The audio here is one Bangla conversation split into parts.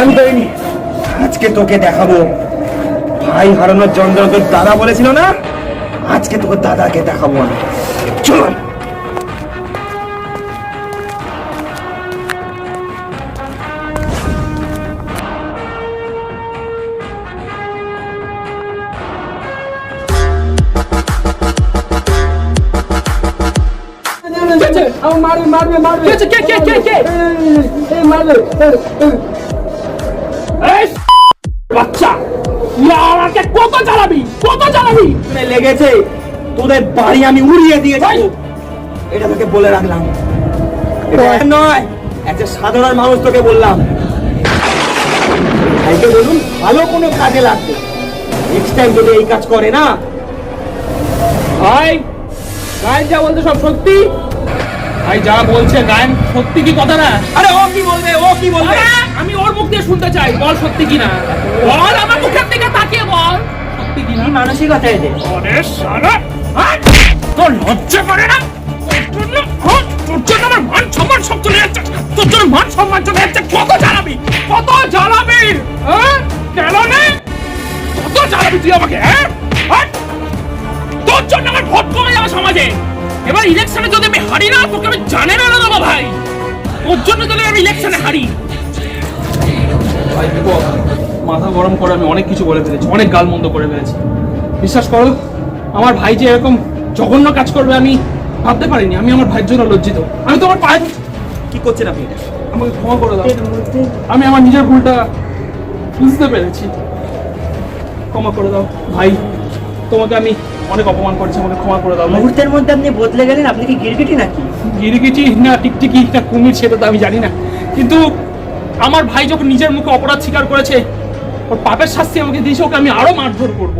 আমি আজকে তোকে দেখাবো। ভাই হারানোর যন্ত্র তোর দাদা বলেছিল না? আজকে তোকে দাদাকে দেখাবো আমি। চল। মারবে মারবে মারবে কে কে কে কে এই মারবে এই বাচ্চা আমাকে কত জ্বালাবি কত জ্বালাবি? লেগেছে তোদের বাড়ি আমি উড়িয়ে দিয়ে যাব এটা তোকে বলে রাখলাম। নয় একটা সাধারণ মানুষ তোকে বললাম। ভাইকে বলুন ভালো কোনো কাজে লাগবে। নেক্সট টাইম যদি এই কাজ করে না। ভাই গায়ন যা বলতে সব সত্যি। ভাই যা বলছে গায়ন সত্যি কি কথা না? আরে ও কি বলবে ও কি বলবে? আমি ওর মুখ দিয়ে শুনতে চাই বল সত্যি কি না বল আমার মুখের দিকে তাকিয়ে বল। সত্যি কি মানসিকতা এদের আরে শালা হাট! তোর লজ্জা করে না? তোর জন্য আমার মান সম্মান সব চলে যাচ্ছে। তোর জন্য মান সম্মান চলে যাচ্ছে। কত জ্বালাবি? কত জ্বালাবি? হ্যাঁ? কেন নে কত জ্বালাবি তুই আমাকে হ্যাঁ? হাট! তোর জন্য আমার ভোট কমে সমাজে এবার ইলেকশনে যদি আমি হারি না তোকে আমি জানে না দাদা ভাই। ওর জন্য যদি আমি ইলেকশনে হারি। ভাই মাথা গরম করে আমি অনেক কিছু বলে ফেলেছি অনেক গালমন্দ করে ফেলেছি। বিশ্বাস করো আমার ভাই যে এরকম জঘন্য কাজ করবে আমি ভাবতে পারিনি আমি আমার ভাইয়ের জন্য লজ্জিত। আমি তোমার পায়ে কি করছেন আপনি? এটা আমাকে ক্ষমা করে দাও। আমি আমার নিজের ভুলটা বুঝতে পেরেছি। ক্ষমা করে দাও। ভাই তোমাকে আমি অনেক অপমান করেছি আমাকে ক্ষমা করে দাও। মুহূর্তের মধ্যে আপনি বদলে গেলেন আপনি কি গিরগিটি নাকি? গিরিগিটি না টিকটিকি না কুমির সেটা তো আমি জানি না। কিন্তু আমার ভাই যখন নিজের মুখে অপরাধ স্বীকার করেছে ওর পাপের শাস্তি আমাকে দিয়েছে ওকে আমি আরও মারধর করব।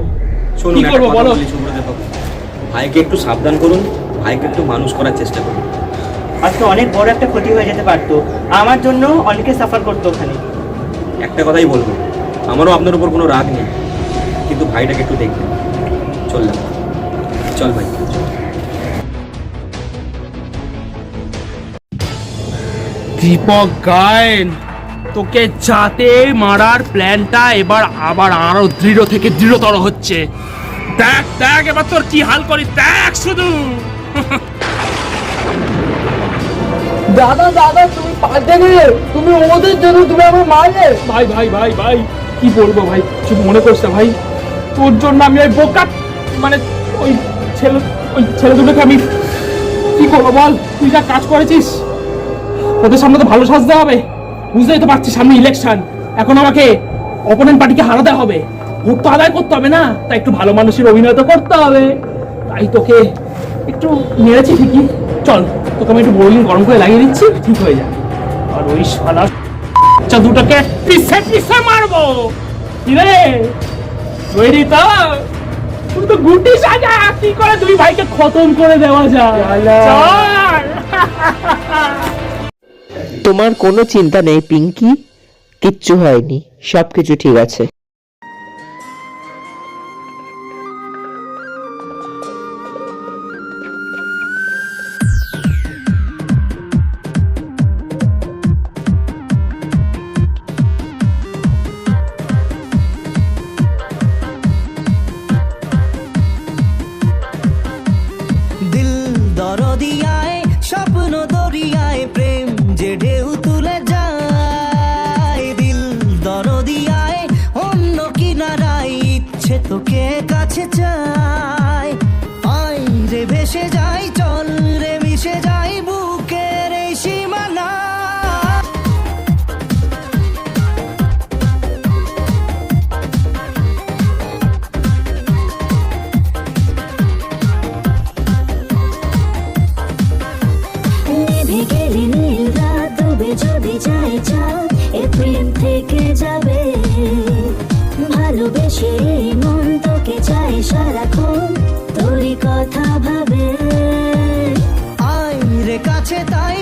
কি করব বলো। ভাইকে একটু সাবধান করুন ভাইকে একটু মানুষ করার চেষ্টা করুন। আজকে অনেক বড় একটা ক্ষতি হয়ে যেতে পারতো। আমার জন্য অনেকে সাফার করতো ওখানে। একটা কথাই বলব আমারও আপনার উপর কোনো রাগ নেই কিন্তু ভাইটাকে একটু দেখবেন। চললাম। চল ভাই। দীপক গায়েন তোকে যাতে মারার প্ল্যানটা এবার আবার আরও দৃঢ় থেকে দৃঢ়তর হচ্ছে। দেখ দেখ এবার তোর কি হাল করি দেখ শুধু। দাদা দাদা তুমি পাল্টে গেলে তুমি ওদের জন্য তুমি আমার মারলে। ভাই ভাই ভাই ভাই কি বলব ভাই কিছু মনে করছে ভাই। তোর জন্য আমি ওই বোকা মানে ওই ছেলে, ওই ছেলে দুটোকে আমি কি করব বল? তুই যা কাজ করেছিস, ওদের সামনে তো ভালো সাজতে হবে। বুঝতেই তো পারছিস সামনে ইলেকশন এখন আমাকে অপোনেন্ট পার্টিকে হারাতে হবে। ভোট তো আদায় করতে হবে না, তাই একটু ভালো মানুষের অভিনয় তো করতে হবে। তাই তোকে একটু মেরেছি ঠিকই। চল, তোকে আমি একটু বোরিং গরম করে লাগিয়ে দিচ্ছি, ঠিক হয়ে যাবে। আর ওই শালা বাচ্চা দুটোকে পিছে পিছে মারবো। কিরে রেডি তো? তুই তো গুটি সাজা কি করে দুই ভাইকে খতম করে দেওয়া যায়? তোমার কোনো চিন্তা নেই পিঙ্কি। কিচ্ছু হয়নি সবকিছু ঠিক আছে। দরদিয়ায় স্বপ্ন দরিয়ায় প্রেম যে ঢেউ তুলে যায়। দিল দরদিয়ায় অন্য কিনারায় ইচ্ছে তোকে যায় চাঁদ, এ প্রেম থেকে যাবে। ভালোবেসে মন তোকে চায় সারাক্ষণ, তোরই কথা ভাবে। আয় রে কাছে তাই